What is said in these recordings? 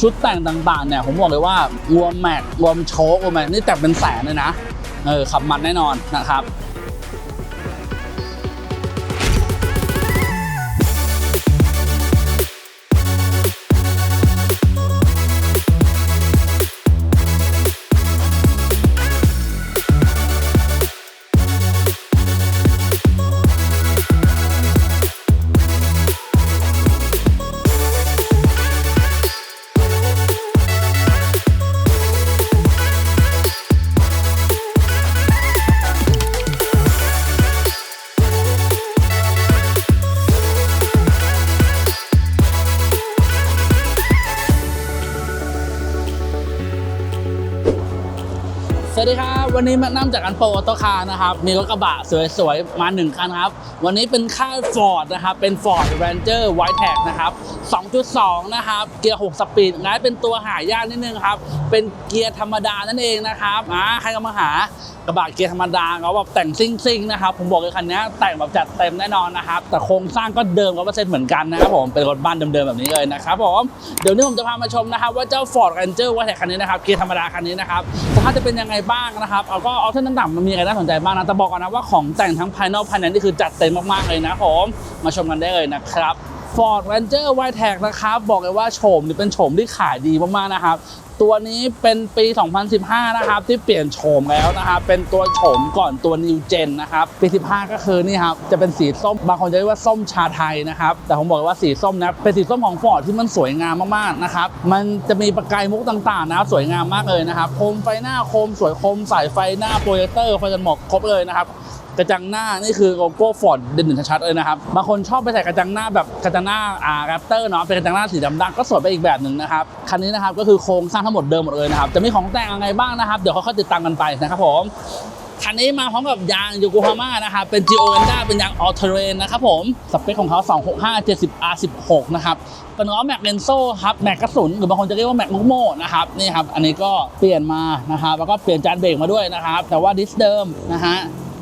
ชุดแต่งต่างๆเนี่ยผมบอกเลยว่ารวมแม็กรวมโชครวมแม็กนี่แต่งเป็นแสนเลยนะเออขับมันแน่นอนนะครับ สวัสดีครับ วันนี้มานั่งจากอันโปรออโตคาร์นะครับ มีรถกระบะสวยๆ มาหนึ่งคันครับ วันนี้เป็นค่ายฟอร์ดนะครับ เป็น Ford Ranger White Tag นะครับ 2.2 นะครับ เกียร์ 6 สปีดงั้นเป็นตัวหายากนิดนึงครับ เป็นเกียร์ธรรมดานั่นเองนะครับอ่าใครก็มาหากระบะเกียร์ธรรมดาเขาแบบแต่งซิ่งๆนะครับผมบอกเลยคันนี้แต่งแบบจัดเต็มแน่นอนนะครับแต่โครงสร้างก็เดิมร้อยเปอร์เซ็นต์เหมือนกันนะครับผมเป็นรถบ้านเดิมๆแบบนี้เลยนะครับผมเดี๋ยวนี้ผมจะพามาชมนะครับว่าเจ้า Ford Ranger White Tag คันนี้นะครับเกียร์ธรรมดาคันนี้นะครับสภาพจะเป็นยังไงบ้างนะครับเอาก็เอาเท่านั้นต่ำมันมีอะไรน่าสนใจบ้างนะแต่บอกก่อนนะว่าของแต่งทั้งภายนอกภายในนี่คือจัดเต็มมากๆเลยนะผมมาชมกันได้เลยนะครับ Ford Ranger w i t e t นะครับ บอกเลยว่าโฉมนี่เป็นโฉมที่ขายดีมากๆนะครับ ตัวนี้เป็นปี 2015 นะครับ ที่เปลี่ยนโฉมแล้วนะครับ เป็นตัวโฉมก่อนตัว New Gen นะครับ ปี 15 ก็คือนี่ครับ จะเป็นสีส้ม บางคนจะเรียกว่าส้มชาไทยนะครับ แต่ผมบอกเลยว่าสีส้มนะ เป็นสีส้มของ Ford ที่มันสวยงามมากๆนะครับ มันจะมีประกายมุกต่างๆนะสวยงามมากเลยนะครับ โคมไฟหน้าโคมสวยโคมสายไฟหน้าโปรเจคเตอร์ไฟกันหมอกครบเลยนะครับ กระจังหน้านี่คือโลโก้ฟอร์ดเด่นๆชัดๆเลยนะครับบางคนชอบไปใส่กระจังหน้าแบบกระจังหน้าอ่าแรปเตอร์เนาะเป็นกระจังหน้าสีดำๆก็สวยไปอีกแบบหนึ่งนะครับคันนี้นะครับก็คือโครงสร้างทั้งหมดเดิมหมดเลยนะครับจะมีของแต่งอะไรบ้างนะครับเดี๋ยวค่อยๆติดตามกันไปนะครับผมคันนี้มาพร้อมกับยางโยโกฮาม่านะครับ เป็น g o e n d a เป็นยาง All Terrain นะครับผม สเปคของเขา 265 70 R16 นะครับเป็นล้อแม็กเลนโซ่ครับ แม็กกระสุน หรือบางคนจะเรียกว่าแม็กลูกโม่นะครับ นี่ครับ อันนี้ก็เปลี่ยนมานะครับ แล้วก็เปลี่ยนจานเบรกมาด้วยนะครับ แต่ว่าดิสเดิมนะฮะ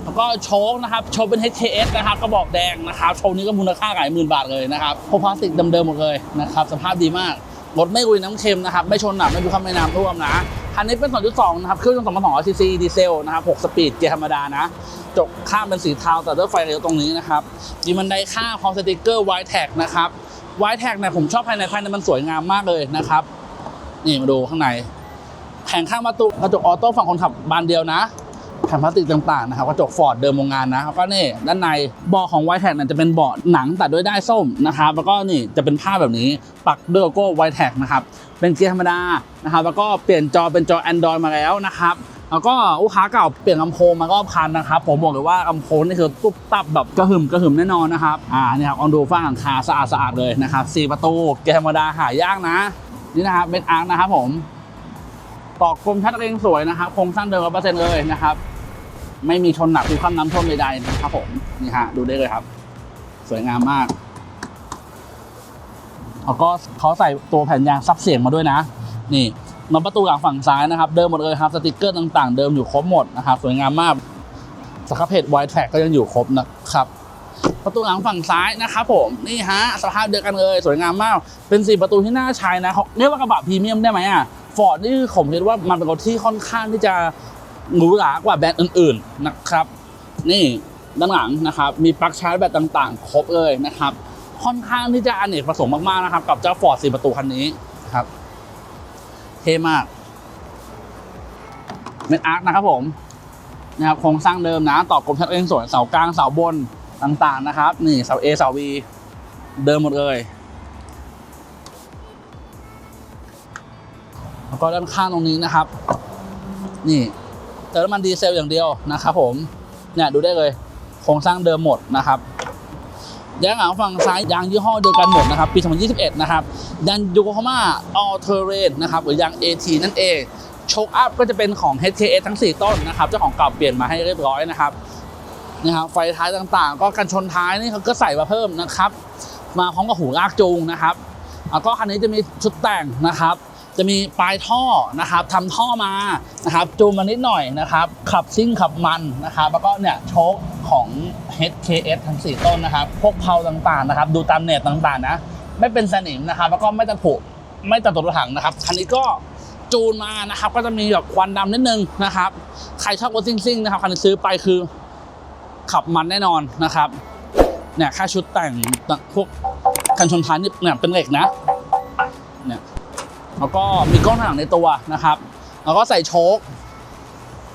แล้วก็โชคนะครับ โชคเป็น HKS นะครับกระบอกแดงนะครับ โชคนี้ก็มูลค่าหลายหมื่นบาทเลยนะครับพพลาสติกเดิมๆหมดเลยนะครับ สภาพดีมาก รถไม่รุยน้ำเค็มนะครับ ไม่ชนหนักไม่ดูข้ามแม่น้ำท่วมนะคันนี้เป็น 2.2 นะครับ เครื่องยนต์2.2ซีซีดีเซลนะครับ 6 สปีด เกียร์ธรรมดานะ จกข้างเป็นสีเทาแต่ด้วยไฟเลี้ยวตรงนี้นะครับ มีบันไดข้างพร้อมสติกเกอร์ไวท์แท็กนะครับไวท์แท็กเนี่ยผมชอบภายในภายในมันสวยงามมากเลยนะครับ นี่มาดูข้างในแผงข้างประตูกระจกออโต้ฝั่งคนขับบานเดียวนะ แผ่นพลาสติกต่างๆนะครับกระจกฟอร์ดเดิมโรงงานนะแล้วก็นี่ด้านในเบาะของไวท์แท็กจะเป็นเบาะหนังตัดด้วยได้ายส้มนะครับแล้วก็นี่จะเป็นผ้าแบบนี้ปักด้วยโลโก้ไวท์แท็กนะครับเป็นเกียร์ธรรมดานะครับแล้วก็เปลี่ยนจอเป็นจอ Android มาแล้วนะครับแล้วก็ลูกค้าเก่าเปลี่ยนลำโพงมารอบคันนะครับ ผมบอกเลยว่าลำโพงนี่คือตุ๊บตับแบบกระหึ่มกระหึ่มแน่นอนนะครับอ่านี่ครับลองดูฝ้าหลังคาสะอาดสะอาดๆเลยนะครับสี่ประตูเกียร์ธรรมดาหายากนะ นี่นะครับเป็นอาร์นะครับผมตอกกลมชัดเรียงสวยนะครับโครงสร้างเดิมร้อยเปอร์เซ็นต์เลยนะครับ ไม่มีชนหนักดูข้ามน้ำท่วมใดๆนะครับผมนี่ฮะดูได้เลยครับ สวยงามมากแล้วก็เขาใส่ตัวแผ่นยางซับเสียงมาด้วยนะ นี่นอประตูหลังฝั่งซ้ายนะครับ เดิมหมดเลยครับสติกเกอร์ต่างๆ เดิมอยู่ครบหมดนะครับสวยงามมากสครับเพจไวท์แท็กก็ยังอยู่ครบนะครับ ประตูหลังฝั่งซ้ายนะครับผมนี่ฮะสภาพเดียวกันเลยสวยงามมาก เป็นสี่ประตูที่น่าใช้นะเขาเรียกว่ากระบะพรีเมียมได้ไหมอะฟอร์ดนี่ผมคิดว่ามันเป็นรถที่ค่อนข้างที่จะ หรูหรากว่าแบรนด์อื่นๆนะครับ นี่ด้านหลังนะครับมีปลั๊กชาร์จแบตต่างๆ ครบเลยนะครับ ค่อนข้างที่จะอเนกประสงค์มากๆนะครับ กับเจ้าฟอร์ดสี่ประตูคันนี้ครับ เท่มากเป็นอาร์คนะครับผมนะครับโครงสร้างเดิมนะต่อกลมชัดเองสวยเสากลางเสาบนต่างๆนะครับ นี่เสา A เสา B เดิมหมดเลย แล้วก็ด้านข้างตรงนี้นะครับ นี่ ติมน้ำมันดีเซลอย่างเดียวนะครับผมเนี่ยดูได้เลยโครงสร้างเดิมหมดนะครับยางหลังฝั่งซ้ายยางยี่ห้อเดียวกันหมดนะครับปี2021 นะครับยางยูโกฮาม่าออเทเรนนะครับหรือยาง AT นั่นเองโชคอัพก็จะเป็นของ HKS ทั้ง 4 ต้นนะครับเจ้าของเก่าเปลี่ยนมาให้เรียบร้อยนะครับนะครับไฟท้ายต่างๆ ก็กันชนท้ายนี่เขาก็ใส่มาเพิ่มนะครับ มาพร้อมกับหูลากจูงนะครับแล้วก็คันนี้จะมีชุดแต่งนะครับ จะมีปลายท่อนะครับทำท่อมานะครับจูงมานิดหน่อยนะครับ ขับซิ่งขับมันนะครับแล้วก็เนี่ยโชคของ HKS ทั้ง 4 ต้นนะครับ พวกเพลาต่างๆนะครับ ดูตามเน็ตต่างๆนะไม่เป็นสนิมนะครับ แล้วก็ไม่ตะผุไม่ตัดตัวถังนะครับคันนี้ก็จูนมานะครับ ก็จะมีแบบควันดำนิดนึงนะครับ ใครชอบรถซิ่งๆนะครับคันนี้ซื้อไปคือขับมันแน่นอนนะครับเนี่ยค่าชุดแต่งพวกกันชนท้ายนี่เนี่ยเป็นเหล็กนะเนี่ย แล้วก็มีกล้องหลังในตัวนะครับ แล้วก็ใส่โชค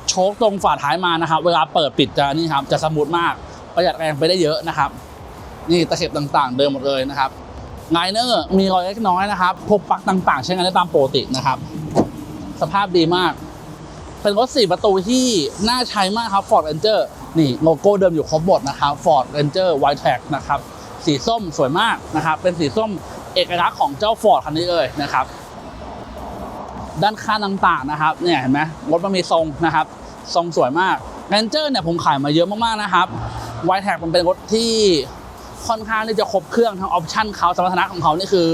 โชคตรงฝาท้ายมานะครับ เวลาเปิดปิดจะนี่ครับจะสมูทมากประหยัดแรงไปได้เยอะนะครับ นี่ตะเข็บต่างๆ เดิมหมดเลยนะครับไงเนอร์มีรอยเล็กน้อยนะครับ พวกปลั๊กต่างๆ ใช้งานได้ตามปกตินะครับ สภาพดีมาก เป็นรถ4ประตูที่น่าใช้มากครับ Ford Ranger นี่โลโก้เดิมอยู่ครบหมดนะครับ Ford Ranger White Tag นะครับ สีส้มสวยมากนะครับ เป็นสีส้มเอกลักษณ์ของเจ้า Ford คันนี้เลยนะครับ ด้านข้างต่างๆนะครับเนี่ยเห็นไหมรถมันมีทรงนะครับ ทรงสวยมาก Ranger เนี่ยผมขายมาเยอะมากๆนะครับ White Tag มันเป็นรถที่ค่อนข้างที่จะครบเครื่องทั้งออปชั่นเขาสมรรถนะของเขานี่คือ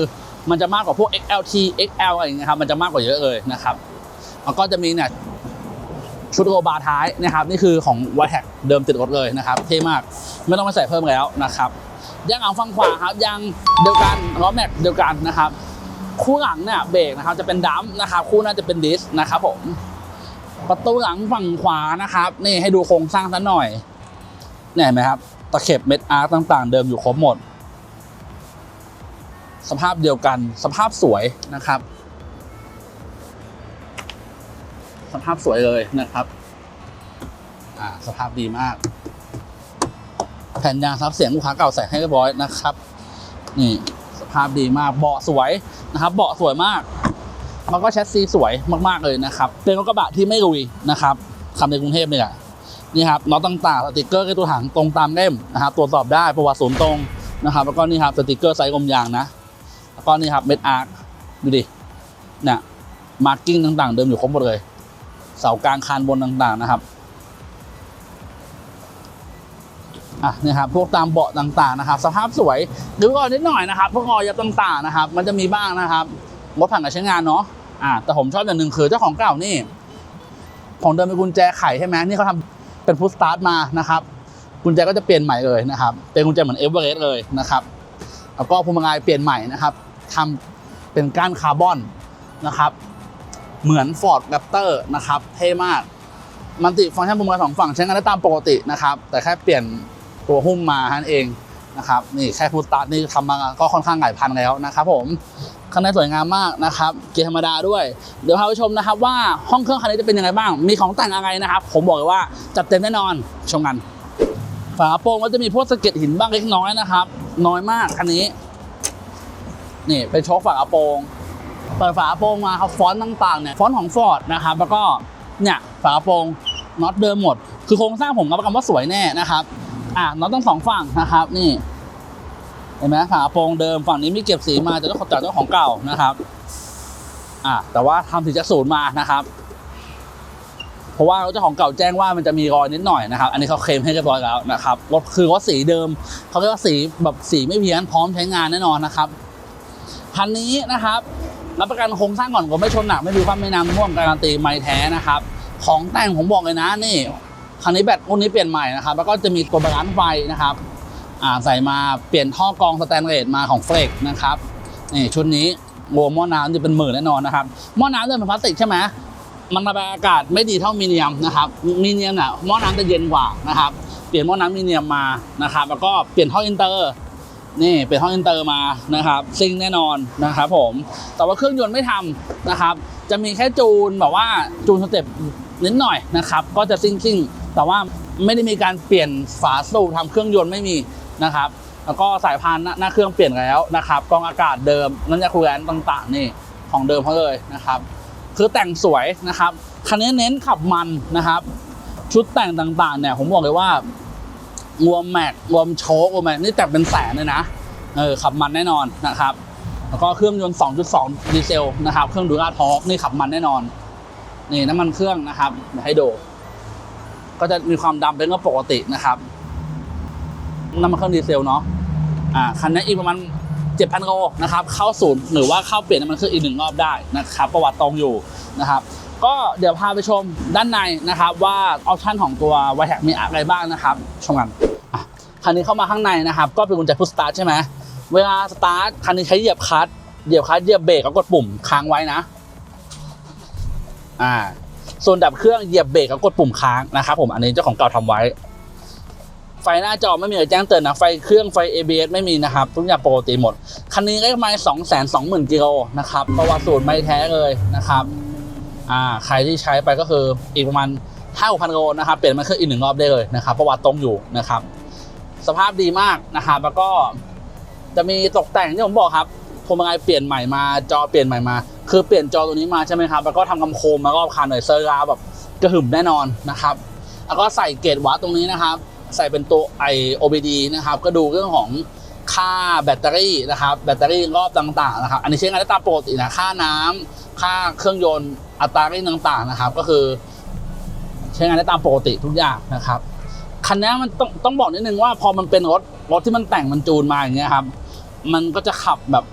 มันจะมากกว่าพวก XLT XL อะไรอย่างเงี้ยครับมันจะมากกว่าเยอะเลยนะครับแล้วก็จะมีเนี่ยชุดโรบาร์ท้ายนะครับนี่คือของ w i t e เดิมติดรถเลยนะครับเท่มากไม่ต้องไปใส่เพิ่มแล้วนะครับยางหลังฝั่งขวาครับยางเดียวกันล้อแม็กเดียวกันนะครับ คู่หลังเนี่ยเบรกนะครับจะเป็นดัมป์นะครับคู่หน่าจะเป็นดิสนะครับผมประตูหลังฝั่งขวานะครับนี่ให้ดูโครงสร้างซะหน่อยเนี่ยเห็นไหมครับตะเข็บเม็ดอาร์ตต่าง ๆ เดิมอยู่ครบหมด สภาพเดียวกันสภาพสวยนะครับ สภาพสวยเลยนะครับอ่าสภาพดีมาก แผ่นยางซับเสียงลูกค้าเก่าใส่ให้เรียบร้อยนะครับ นี่ ภาพดีมากเบาะสวยนะครับเบาะสวยมากมันก็แชสซีสวยมากๆเลยนะครับเป็นรถกระบะที่ไม่ลุยนะครับขับในกรุงเทพเนี่ยนี่ครับน็อตต่างๆสติกเกอร์ใกล้ตัวถังตรงตามเล่มนะครับตรวจสอบได้ประวัติศูนย์ตรงนะครับ แล้วก็นี่ครับสติกเกอร์ไซส์กลมยางนะแล้วก็นี่ครับเม็ดอาร์คดูดิเนี่ยมาร์กิ้งต่างๆ เดิมอยู่ครบหมดเลย เสากลางคานบนต่างๆนะครับ อะนี่ครับพวกตามเบาะต่างๆนะครับ สภาพสวยดูก่อนนิดหน่อยนะครับพวกรอยยับต่างๆนะครับ มันจะมีบ้างนะครับรถผ่านการใช้งานเนาะอ่าแต่ผมชอบอย่างหนึ่งคือเจ้าของเก่านี่ ของเดิมเป็นกุญแจไขใช่ไหมนี่เขาทำเป็นพุทสตาร์ทมานะครับกุญแจก็จะเปลี่ยนใหม่เลยนะครับเป็นกุญแจเหมือนเอเวอเรสต์เลยนะครับแล้วก็พวงมาลัยเปลี่ยนใหม่นะครับทำเป็นก้านคาร์บอนนะครับ เหมือน Ford Raptor นะครับเท่มากมันติฟังก์ชันพวงมาลัยสองฝั่งใช้งานได้ตามปกตินะครับ แต่แค่เปลี่ยน ตัวหุ้มมาท่านเองนะครับนี่แค่พูดตาร์ทนี่ทำมาก็ค่อนข้างหลายพันแล้วนะครับผมข้างในสวยงามมากนะครับเกียร์ธรรมดาด้วย เดี๋ยวพาไปชมนะครับว่าห้องเครื่องคันนี้จะเป็นยังไงบ้าง มีของแต่งอะไรนะครับ ผมบอกเลยว่าจัดเต็มแน่นอนชมกัน ฝาโปร่งก็จะมีพวกสะเก็ดหินบ้างเล็กน้อยนะครับ น้อยมากคันนี้ นี่เป็นโชคฝากระโปรงเปิดฝาโปรงมาครับฟอนต์ต่างๆเนี่ยฟอนต์ของ Ford นะครับแล้วก็เนี่ยฝาโปรงน็อตเดิมหมด คือโครงสร้างผมรับประกันว่าสวยแน่นะครับ อะน็อตทั้งสองฝั่งนะครับ นี่เห็นไหมฝาโปรงเดิมฝั่งนี้มีเก็บสีมาจากเจ้าของจากเจ้าของเก่านะครับ อะแต่ว่าทำสีจากศูนย์มานะครับ เพราะว่าเจ้าของเก่าแจ้งว่ามันจะมีรอยนิดหน่อยนะครับ อันนี้เขาเคลมให้เรียบร้อยแล้วนะครับรถคือว่าสีเดิมเขาเรียกว่าสีแบบสีไม่เพี้ยนพร้อมใช้งานแน่นอนนะครับคันนี้นะครับรับประกันโครงสร้างก่อนผมไม่ชนหนักไม่มีความไม่น้ำท่วมการันตีไม่แท้นะครับ ของแต่งผมบอกเลยนะนี่ คันนี้แบตรุ่นนี้เปลี่ยนใหม่นะครับ แล้วก็จะมีตัวบาลานซ์ไฟนะครับอ่าใส่มาเปลี่ยนท่อกรองสแตนเลสมาของเฟรกนะครับนี่ชุดนี้รวมหม้อน้ำจะเป็นหมื่นแน่นอนนะครับหม้อน้ำเนี่ยเป็นพลาสติกใช่ไหมมันระบายอากาศไม่ดีเท่ามีเนียมนะครับมีเนียมเนี่ยหม้อน้ำจะเย็นกว่านะครับเปลี่ยนหม้อน้ำมีเนียมมานะครับ แล้วก็เปลี่ยนท่ออินเตอร์นี่เป็นห้องอินเตอร์มานะครับซิงแน่นอนนะครับผมแต่ว่าเครื่องยนต์ไม่ทำนะครับ จะมีแค่จูนแบบว่าจูนสเต็ปนิดหน่อยนะครับ ก็จะซิงซิง แต่ว่าไม่ได้มีการเปลี่ยนฝาสูบทำเครื่องยนต์ไม่มีนะครับ แล้วก็สายพานหน้าเครื่องเปลี่ยนแล้วนะครับกองอากาศเดิมนั่นจะคูลแลนต์ต่างๆนี่ของเดิมเขาเลยนะครับ คือแต่งสวยนะครับคันนี้เน้นขับมันนะครับ ชุดแต่งต่างๆเนี่ยผมบอกเลยว่ารวมแม็กรวมโชครวมแม็กนี่แต่งเป็นแสนเลยนะเออขับมันแน่นอนนะครับ แล้วก็เครื่องยนต์ 2.2 ดีเซลนะครับ เครื่องดูราทอร์กนี่ขับมันแน่นอน นี่น้ำมันเครื่องนะครับให้ดู ก็จะมีความดำเป็นก็ปกตินะครับน้ำมันเครื่องดีเซลเนาะอ่าคันนี้อีกประมาณ7,000โลนะครับเข้าศูนย์หรือว่าเข้าเปลี่ยนน้ำมันเครื่องอีกหนึ่งรอบได้นะครับ ประวัติตรงอยู่นะครับก็เดี๋ยวพาไปชมด้านในนะครับ ว่าออปชั่นของตัว w i t e c มีอะไรบ้างนะครับ ชมกันอะคันนี้เข้ามาข้างในนะครับ ก็เป็นกุญแจพุชสตาร์ทใช่ไหมเวลาสตาร์ทคันนี้ใช้เหยียบคลัตช์เหยียบคลัตช์เหยียบเบรกก็กดปุ่มค้างไว้นะ อ่า ส่วนดับเครื่องเหยียบเบรกก็กดปุ่มค้างนะครับผมอันนี้เจ้าของเก่าทำไว้ ไฟหน้าจอไม่มีอะไรแจ้งเตือนนะไฟเครื่องไฟ ABS ไม่มีนะครับทุกอย่างปกติหมด คันนี้ก็ประมาณ2 2 0 0 0 0กิโลนะครับประวัติสูตรไม่แท้เลยนะครับอ่าใครที่ใช้ไปก็คืออีกประมาณ5 6 0 0โลนะครับเปลี่ยนมันเครื่องอีกหนึ่งรอบได้เลยนะครับประวัติตรงอยู่นะครับ สภาพดีมากนะครับแล้วก็จะมีตกแต่งที่ผมบอกครับ พวงมาลัยเปลี่ยนใหม่มาจอเปลี่ยนใหม่มา คือเปลี่ยนจอตัวนี้มาใช่ไหมครับ แล้วก็ทำกำโคมมารอบคันหน่อยเซอร์ราแบบกระหึ่มแน่นอนนะครับ แล้วก็ใส่เกจวัดตรงนี้นะครับ ใส่เป็นตัวไอ OBD นะครับ ก็ดูเรื่องของค่าแบตเตอรี่นะครับ แบตเตอรี่รอบต่างๆนะครับ อันนี้ใช้งานได้ตามปกตินะค่าน้ำค่าเครื่องยนต์อัตราเร่งต่างๆนะครับ ก็คือใช้งานได้ตามปกติทุกอย่างนะครับคันนี้มันต้องต้องบอกนิดนึงว่าพอมันเป็นรถรถที่มันแต่งมันจูนมาอย่างเงี้ยครับ มันก็จะขับแบบ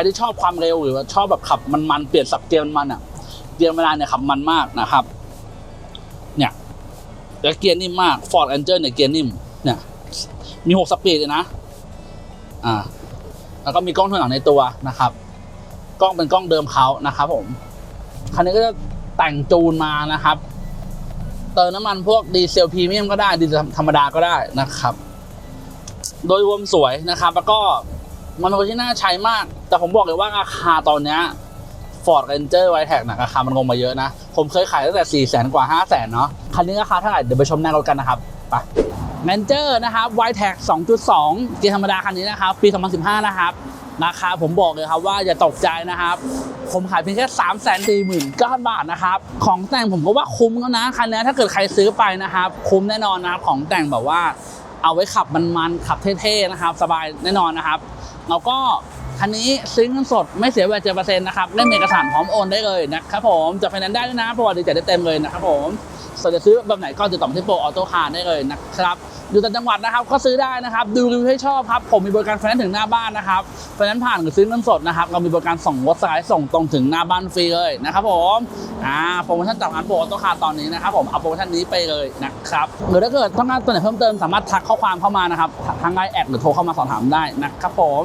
รที่ชอบความเร็วหรือว่าชอบแบบขับมันมันๆเปลี่ยนสับเกียร์มันอะเกียร์เวลาเนี่ยขับมันมากนะครับ เนี่ยแล้วเกียร์นิ่มมาก Ford Ranger เนี่ยเกียร์นิ่มเนี่ยมีหกสปีดเลยนะ อ่า แล้วก็มีกล้องถอยหลังในตัวนะครับ กล้องเป็นกล้องเดิมเขานะครับผมคันนี้ก็จะแต่งจูนมานะครับ เติมน้ำมันพวกดีเซลพรีเมียมก็ได้ดีเซลธรรมดาก็ได้นะครับ โดยรวมสวยนะครับ แล้วก็ มันเป็นคนที่น่าใช้มาก แต่ผมบอกเลยว่าราคาตอนเนี้ย Ford Ranger w i t e c นะราคามันลงมาเยอะนะ ผมเคยขายตั้งแต่ 4 0 0 0 0 0กว่า 5 0 0 0 0เนาะคันนี้ราคาเท่าไหร่เดี๋ยวไปชมหน้ารถกันนะครับไป Ranger นะครับ w i t e c 2.2 เกียร์ธรรมดาคันนี้นะครับ ปี 2015 นะครับราคาผมบอกเลยครับว่าอย่าตกใจนะครับ ผมขายเพียงแค่3 4 9 0 0 0บาทนะครับ ของแต่งผมก็ว่าคุ้มแล้วนะคันนี้ถ้าเกิดใครซื้อไปนะครับ คุ้มแน่นอนนะครับของแต่งแบบว่าเอาไว้ขับมันๆขับเท่ๆนะครับ สบายแน่นอนนะครับ แล้วก็คันนี้ซื้อเงินสดไม่เสียเวดเจ็ดเปอร์เซ็นต์นะครับเล่มเอกสารพร้อมโอนได้เลยนะครับผมจะไฟแนนซ์ได้ด้วยนะประวัติจ่ายได้เต็มเลยนะครับผมส่วนจะซื้อแบบไหนก็ติดต่อมาที่โปรออโต้คาร์ได้เลยนะครับ อยู่ต่างจังหวัดนะครับก็ซื้อได้นะครับ ดูรีวิวให้ชอบครับ ผมมีบริการไฟแนนซ์ถึงหน้าบ้านนะครับไฟแนนซ์ผ่านหรือซื้อเงินสดนะครับเรามีบริการส่งรถสายส่งตรงถึงหน้าบ้านฟรีเลยนะครับผมอ่าโปรโมชั่นจากร้านโปรออโต้คาตอนนี้นะครับผมเอาโปรโมชั่นนี้ไปเลยนะครับหรือถ้าเกิดต้องการตัวไหนเพิ่มเติมสามารถทักข้อความเข้ามานะครับทางไลน์แอดหรือโทรเข้ามาสอบถามได้นะครับผม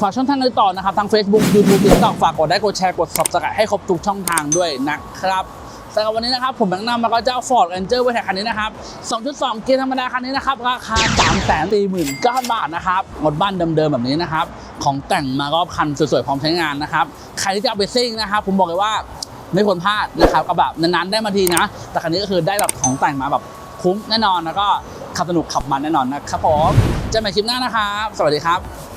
ฝากช่องทางติดต่อนะครับทาง Facebook YouTube TikTok ฝากกดไลค์กดแชร์กด Subscribe ให้ครบทุกช่องทางด้วยนะครับ สำหรับวันนี้นะครับผมแบงค์นำมาก็เจ้า Ford Ranger ไว้แทคันนี้นะครับ2.2 เกียร์ธรรมดาคันนี้นะครับราคา 3 4 9 0 0 0 บาทนะครับหมดบ้านเดิมๆแบบนี้นะครับ ของแต่งมารอบคันสวยๆพร้อมใช้งานนะครับ ใครที่จะเอาไปซิ่งนะครับ ผมบอกเลยว่าไม่ควรพลาดนะครับก็แบบนานๆได้มาทีนะ แต่คันนี้ก็คือได้แบบของแต่งมาแบบคุ้มแน่นอนแล้วก็ขับสนุกขับมันแน่นอนนะครับผมเจอกันใหม่คลิปหน้านะครับ สวัสดีครับ